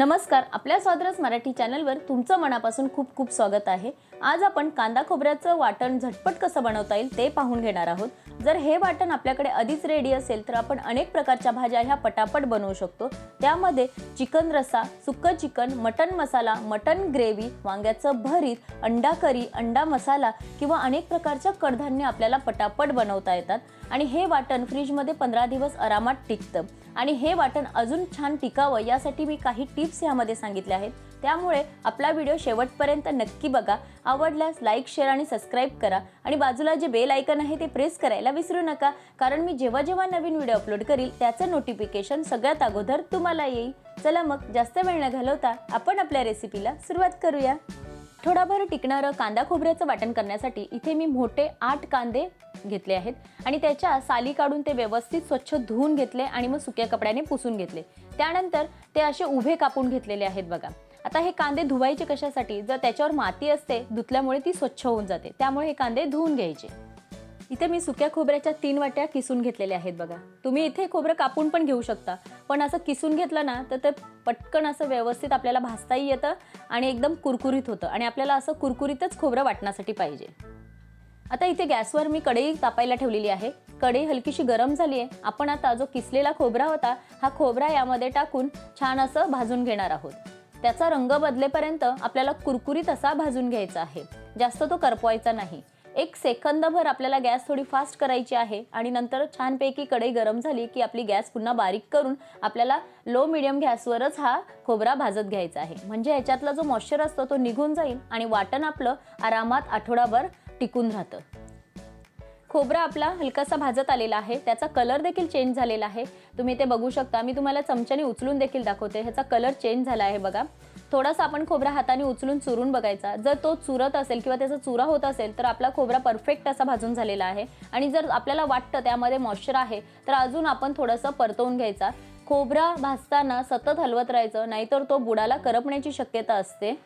नमस्कार आपल्या स्वाद्रस मराठी चॅनलवर तुमचं मनापासून खूप खूप स्वागत आहे. आज आपण कांदा खोबऱ्याचं वाटण झटपट कसं बनवता येईल ते पाहून घेणार आहोत. जर हे वाटण आपल्याकडे आधीच रेडी असेल तर आपण अनेक प्रकारच्या भाज्या ह्या पटापट बनवू शकतो. त्यामध्ये चिकन रस्सा सुक्कं चिकन मटन मसाला मटन ग्रेव्ही वांग्याचं भरीत अंडा करी अंडा मसाला किंवा अनेक प्रकारच्या कडधान्य आपल्याला पटापट बनवता येतात. आणि हे वाटण फ्रीजमध्ये पंधरा दिवस आरामात टिकतं. आणि हे वाटण अजून छान टिकावं यासाठी मी काही टिप्स ह्यामध्ये सांगितल्या आहेत. त्यामुळे आपला व्हिडिओ शेवटपर्यंत नक्की बघा. आवडल्यास लाईक शेअर आणि सबस्क्राईब करा. आणि बाजूला जे बेल आयकन आहे ते प्रेस करायला विसरू नका. कारण मी जेव्हा जेव्हा नवीन व्हिडिओ अपलोड करील त्याचं नोटिफिकेशन सगळ्यात अगोदर तुम्हाला येईल. चला मग जास्त वेळ न घालवता आपण आपल्या रेसिपीला सुरुवात करूया. थोडाभर टिकणारं कांदा खोबऱ्याचं वाटण करण्यासाठी इथे मी मोठे आठ कांदे घेतले आहेत. आणि त्याच्या साली काढून ते व्यवस्थित स्वच्छ धुवून घेतले आणि मग सुक्या कपड्याने पुसून घेतले. त्यानंतर ते असे उभे कापून घेतलेले आहेत बघा. आता हे कांदे धुवायचे कशासाठी? जर त्याच्यावर माती असते धुतल्यामुळे ती स्वच्छ होऊन जाते. त्यामुळे हे कांदे धुवून घ्यायचे. इथे मी सुक्या खोबऱ्याच्या तीन वाट्या किसून घेतलेल्या आहेत बघा. तुम्ही इथे खोबरं कापून पण घेऊ शकता. पण असं किसून घेतलं ना तर ते पटकन असं व्यवस्थित आपल्याला भाजताही येतं आणि एकदम कुरकुरीत होतं आणि आपल्याला असं कुरकुरीतच खोबरं वाटण्यासाठी पाहिजे. आता इथे गॅसवर मी कढई तापायला ठेवलेली आहे. कढई हलकीशी गरम झाली आहे. आपण आता जो किसलेला खोबरा होता हा खोबरा यामध्ये टाकून छान असं भाजून घेणार आहोत. त्याचा रंग बदलेपर्यंत आपल्याला कुरकुरीत असा भाजून घ्यायचा आहे. जास्त तो करपवायचा नाही. एक सेकंदभर आपल्याला गॅस थोडी फास्ट करायची आहे आणि नंतर छानपैकी कढई गरम झाली की आपली गॅस पुन्हा बारीक करून आपल्याला लो मिडियम गॅसवरच हा खोबरा भाजत घ्यायचा आहे. म्हणजे ह्याच्यातला जो मॉइश्चर असतो तो निघून जाईल आणि वाटण आपलं आरामात आठवडाभर टिकून राहतं. खोबरा आपला हलकासा भाजत आलेला आहे. त्याचा कलर देखील चेंज झालेला आहे. तुम्ही ते बघू शकता. मी तुम्हाला चमच्याने उचलून देखील दाखवते. ह्याचा कलर चेंज झाला आहे बघा. थोडासा आपण खोबरा हाताने उचलून चुरून बघायचा. जर तो चुरत असेल किंवा त्याचा चुरा होत असेल तर आपला खोबरा परफेक्ट असा भाजून झालेला आहे. आणि जर आपल्याला वाटतं त्यामध्ये मॉइश्चर आहे तर अजून आपण थोडंसं परतवून घ्यायचा. खोबरा भाजताना सतत हलवत राहायचं नाहीतर तो बुडाला करपण्याची शक्यता असते.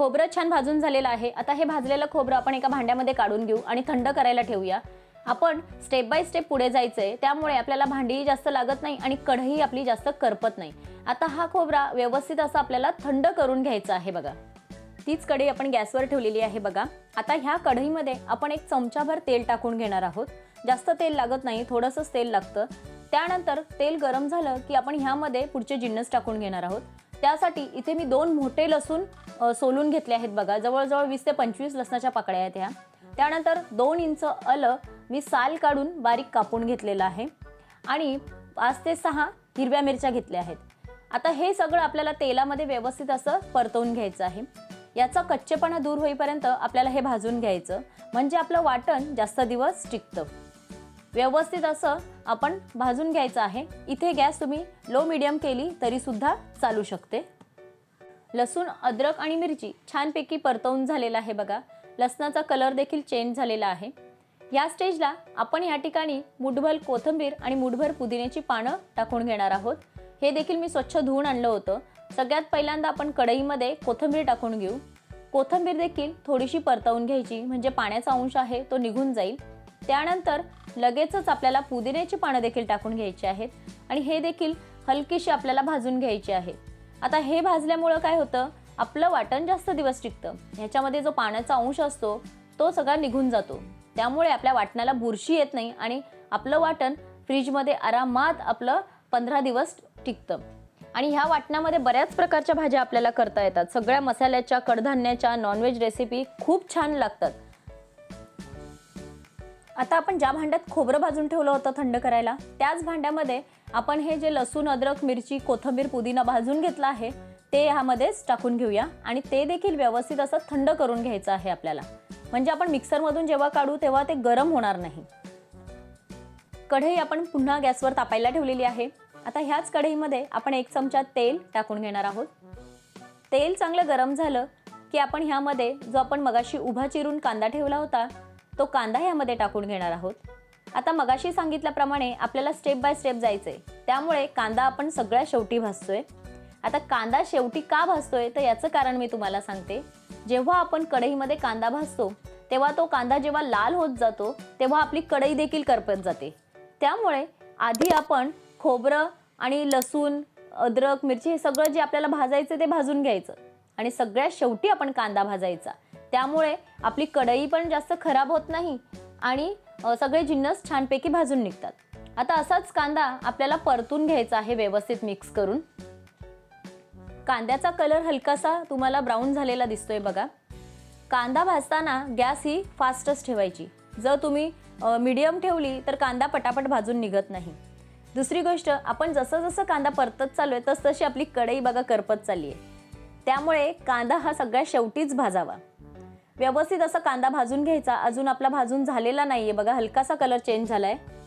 खोबरं छान भाजून झालेलं आहे. आता हे भाजलेलं खोबरं आपण एका भांड्यामध्ये काढून घेऊ आणि थंड करायला ठेवूया. आपण स्टेप बाय स्टेप पुढे जायचंय. त्यामुळे आपल्याला भांडीही जास्त लागत नाही आणि कढई आपली जास्त करपत नाही. आता हा खोबरा व्यवस्थित असा आपल्याला थंड करून घ्यायचा आहे बघा. तीच कढई आपण गॅसवर ठेवलेली आहे बघा. आता ह्या कढईमध्ये आपण एक चमचाभर तेल टाकून घेणार आहोत. जास्त तेल लागत नाही थोडंसंच तेल लागतं. त्यानंतर तेल गरम झालं की आपण ह्यामध्ये पुढचे जिन्नस टाकून घेणार आहोत. त्यासाठी इथे मी दोन मोठे लसूण सोलून घेतले आहेत बघा. जवळजवळ वीस ते पंचवीस लसणाच्या पाकळ्या आहेत ह्या. त्यानंतर दोन इंच अलं मी साल काढून बारीक कापून घेतलेलं आहे. आणि पाच ते सहा हिरव्या मिरच्या घेतल्या आहेत. आता हे सगळं आपल्याला तेलामध्ये व्यवस्थित असं परतवून घ्यायचं आहे. याचा कच्चेपणा दूर होईपर्यंत आपल्याला हे भाजून घ्यायचं. म्हणजे आपलं वाटण जास्त दिवस टिकतं. व्यवस्थित असं आपण भाजून घ्यायचं आहे. इथे गॅस तुम्ही लो मिडियम केली तरीसुद्धा चालू शकते. लसूण अद्रक आणि मिरची छानपैकी परतवून झालेला आहे बघा. लसणाचा कलर देखील चेंज झालेला आहे. या स्टेजला आपण या ठिकाणी मुठभर कोथिंबीर आणि मुठभर पुदिन्याची पानं टाकून घेणार आहोत. हे देखील मी स्वच्छ धुवून आणलं होतं. सगळ्यात पहिल्यांदा आपण कढईमध्ये कोथिंबीर टाकून घेऊ. कोथिंबीर देखील थोडीशी परतवून घ्यायची म्हणजे पाण्याचा अंश आहे तो निघून जाईल. त्यानंतर लगेचच आपल्याला पुदिन्याची पानं देखील टाकून घ्यायची आहेत आणि हे देखील हलकीशी आपल्याला भाजून घ्यायची आहे. आता हे भाजल्यामुळं काय होतं? आपलं वाटण जास्त दिवस टिकतं. ह्याच्यामध्ये जो पाण्याचा अंश असतो तो सगळा निघून जातो. त्यामुळे आपल्या वाटणाला बुरशी येत नाही आणि आपलं वाटण फ्रीजमध्ये आरामात आपलं पंधरा दिवस टिकतं. आणि ह्या वाटणामध्ये बऱ्याच प्रकारच्या भाज्या आपल्याला करता येतात. सगळ्या मसाल्याच्या कडधान्याच्या नॉनव्हेज रेसिपी खूप छान लागतात. आता आपण ज्या भांड्यात खोबरं भाजून ठेवलं होतं थंड करायला त्याच भांड्यामध्ये आपण हे जे लसूण अद्रक मिरची कोथिंबीर पुदिना भाजून घेतला आहे ते ह्यामध्येच टाकून घेऊया. आणि ते देखील व्यवस्थित असं थंड करून घ्यायचं आहे आपल्याला. म्हणजे आपण मिक्सरमधून जेव्हा काढू तेव्हा ते गरम होणार नाही. कढई आपण पुन्हा गॅसवर तापायला ठेवलेली आहे. आता ह्याच कढईमध्ये आपण एक चमचा तेल टाकून घेणार आहोत. तेल चांगलं गरम झालं की आपण ह्यामध्ये जो आपण मगाशी उभा चिरून कांदा ठेवला होता तो कांदा यामध्ये टाकून घेणार आहोत. आता मगाशी सांगितल्याप्रमाणे आपल्याला स्टेप बाय स्टेप जायचंय. त्यामुळे कांदा आपण सगळ्या शेवटी भासतोय आता कांदा शेवटी का भाजतोय? तर याचं कारण मी तुम्हाला सांगते. जेव्हा आपण कढईमध्ये कांदा भाजतो तेव्हा तो कांदा जेव्हा लाल होत जातो तेव्हा आपली कढई देखील करपत जाते. त्यामुळे आधी आपण खोबरं आणि लसूण अद्रक मिरची हे सगळं जे आपल्याला भाजायचं ते भाजून घ्यायचं. आणि सगळ्यात शेवटी आपण कांदा भाजायचा. त्यामुळे आपली कढई पण जास्त खराब होत नाही आणि सगळे जिन्नस छानपैकी भाजून निघतात. आता असाच कांदा आपल्याला परतून घ्यायचा आहे व्यवस्थित मिक्स करून. कांद्याचा कलर हलकासा तुम्हाला ब्राऊन झालेला दिसतोय बघा. कांदा भाजताना गॅस ही फास्टच ठेवायची. जर तुम्ही मीडियम ठेवली तर कांदा पटापट भाजून निघत नाही. दुसरी गोष्ट आपण जसं जसं कांदा परतत चालू आहे तस तशी आपली कढई बघा करपत चालली आहे त्यामुळे कांदा हा सगळ्या शेवटीच भाजावा. व्यवस्थित असा कांदा भाजून घ्यायचा. अजून आपला भाजून झालेला नाही आहे बघा. हलकासा कलर चेंज झाला आहे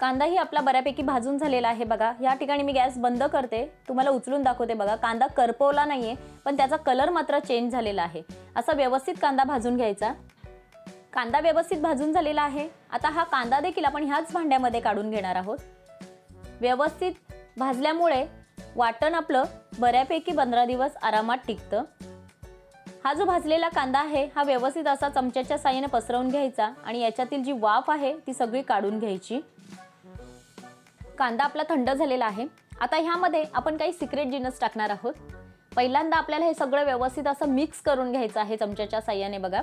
कांदाही आपला बऱ्यापैकी भाजून झालेला आहे बघा. या ठिकाणी मी गॅस बंद करते. तुम्हाला उचलून दाखवते बघा. कांदा करपवला नाहीये पण त्याचा कलर मात्र चेंज झालेला आहे. असा व्यवस्थित कांदा भाजून घ्यायचा. कांदा व्यवस्थित भाजून झालेला आहे. आता हा कांदा देखील आपण ह्याच भांड्यामध्ये काढून घेणार आहोत. व्यवस्थित भाजल्यामुळे वाटण आपलं बऱ्यापैकी पंधरा दिवस आरामात टिकतं. हा जो भाजलेला कांदा आहे हा व्यवस्थित असा चमच्याच्या साह्याने पसरवून घ्यायचा आणि याच्यातील जी वाफ आहे ती सगळी काढून घ्यायची. कांदा आपला थंड झालेला आहे. आता ह्यामध्ये आपण काही सिक्रेट जिनस टाकणार आहोत. पहिल्यांदा आपल्याला हे सगळं व्यवस्थित असं मिक्स करून घ्यायचं आहे चमच्याच्या साह्याने बघा.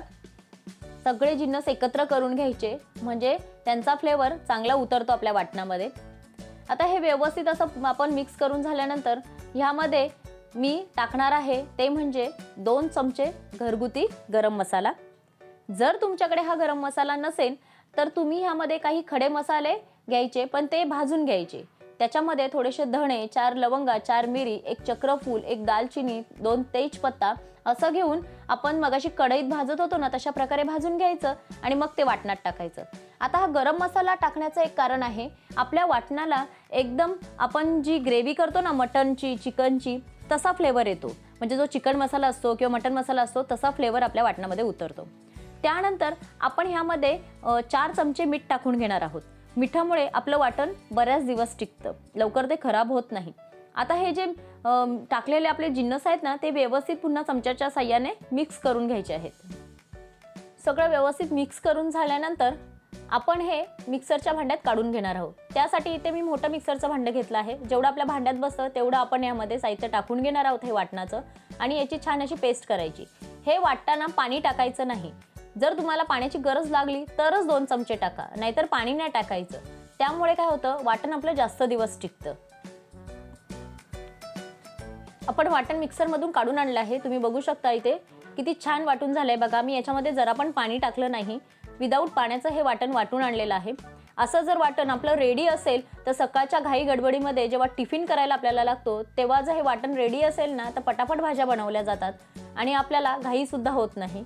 सगळे जिन्नस एकत्र करून घ्यायचे म्हणजे त्यांचा फ्लेवर चांगला उतरतो आपल्या वाटणामध्ये. आता हे व्यवस्थित असं आपण मिक्स करून झाल्यानंतर ह्यामध्ये मी टाकणार आहे ते म्हणजे दोन चमचे घरगुती गरम मसाला. जर तुमच्याकडे हा गरम मसाला नसेल तर तुम्ही ह्यामध्ये काही खडे मसाले घ्यायचे पण ते भाजून घ्यायचे. त्याच्यामध्ये थोडेसे धणे चार लवंगा चार मिरी एक चक्रफूल एक दालचिनी दोन तेजपत्ता असं घेऊन आपण मगाशी कढईत भाजत होतो ना तशा प्रकारे भाजून घ्यायचं आणि मग ते वाटणात टाकायचं. आता हा गरम मसाला टाकण्याचं एक कारण आहे. आपल्या वाटणाला एकदम आपण जी ग्रेव्ही करतो ना मटनची चिकनची तसा फ्लेवर येतो. म्हणजे जो चिकन मसाला असतो किंवा मटन मसाला असतो तसा फ्लेवर आपल्या वाटणामध्ये उतरतो. त्यानंतर आपण ह्यामध्ये चार चमचे मीठ टाकून घेणार आहोत. मिठामुळे आपलं वाटण बऱ्याच दिवस टिकतं. लवकर ते खराब होत नाही. आता हे जे टाकलेले आपले जिन्नस आहेत ना ते व्यवस्थित पुन्हा चमच्याच्या साह्याने मिक्स करून घ्यायचे आहेत. सगळं व्यवस्थित मिक्स करून झाल्यानंतर आपण हे मिक्सरच्या भांड्यात काढून घेणार आहोत. त्यासाठी इथे मी मोठं मिक्सरचं भांडं घेतलं आहे. जेवढं आपल्या भांड्यात बसतं तेवढं आपण यामध्ये साहित्य टाकून घेणार आहोत हे वाटणाचं. आणि याची छान अशी पेस्ट करायची. हे वाटताना पाणी टाकायचं नाही. जर तुम्हाला पाण्याची गरज लागली तरच दोन चमचे टाका. नाहीतर पाणी नाही टाकायचं. त्यामुळे काय होतं वाटण आपलं जास्त दिवस टिकतं. आपण वाटण मिक्सरमधून काढून आणलं आहे. तुम्ही बघू शकता इथे किती छान वाटून झालंय. बघा मी याच्यामध्ये जरा पण पाणी टाकलं नाही. विदाऊट पाण्याचं हे वाटण वाटून आणलेलं आहे. असं जर वाटण आपलं रेडी असेल तर सकाळच्या घाई गडबडीमध्ये जेव्हा टिफिन करायला आपल्याला लागतो तेव्हा जर हे वाटण रेडी असेल ना तर पटापट भाज्या बनवल्या जातात आणि आपल्याला घाईसुद्धा होत नाही.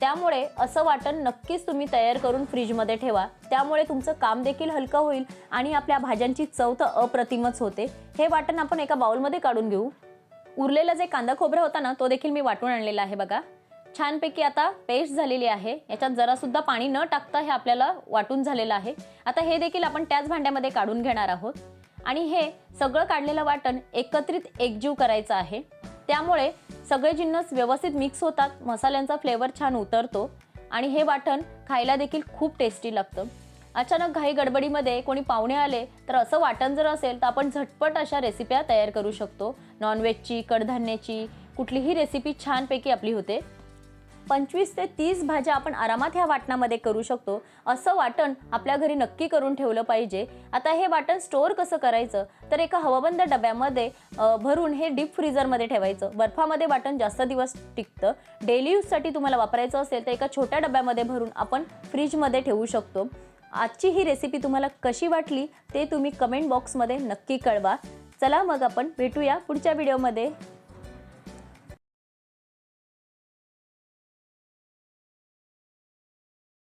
त्यामुळे असं वाटण नक्कीच तुम्ही तयार करून फ्रीजमध्ये ठेवा. त्यामुळे तुमचं काम देखील हलकं होईल आणि आपल्या भाज्यांची चव तर अप्रतिमच होते. हे वाटण आपण एका बाउलमध्ये काढून घेऊ. उरलेलं जे कांदा खोबरं होता ना तो देखील मी वाटून आणलेला आहे बघा. छानपैकी आता पेस्ट झालेली आहे. याच्यात जरासुद्धा पाणी न टाकता हे आपल्याला वाटून झालेलं आहे. आता हे देखील आपण त्याच भांड्यामध्ये काढून घेणार आहोत. आणि हे सगळं काढलेलं वाटण एकत्रित एकजीव करायचं आहे. त्यामुळे सगळे जिन्नस व्यवस्थित मिक्स होतात. मसाल्यांचा फ्लेवर छान उतरतो. आणि हे वाटण खायला देखील खूप टेस्टी लागतं. अचानक घाई गडबडीमध्ये कोणी पाहुणे आले तर असं वाटण जर असेल तर आपण झटपट अशा रेसिप्या तयार करू शकतो. नॉनव्हेजची कडधान्याची कुठलीही रेसिपी छानपैकी आपली होते. पंचवीस ते तीस भाज्या आपण आरामात ह्या वाटणामध्ये करू शकतो. असं वाटण आपल्या घरी नक्की करून ठेवलं पाहिजे. आता हे वाटण स्टोअर कसं करायचं? तर एका हवाबंद डब्यामध्ये भरून हे डीप फ्रीजरमध्ये ठेवायचं. बर्फामध्ये वाटण जास्त दिवस टिकतं. डेली यूजसाठी तुम्हाला वापरायचं असेल तर एका छोट्या डब्यामध्ये भरून आपण फ्रीजमध्ये ठेवू शकतो. आजची ही रेसिपी तुम्हाला कशी वाटली ते तुम्ही कमेंट बॉक्समध्ये नक्की कळवा. चला मग आपण भेटूया पुढच्या व्हिडिओमध्ये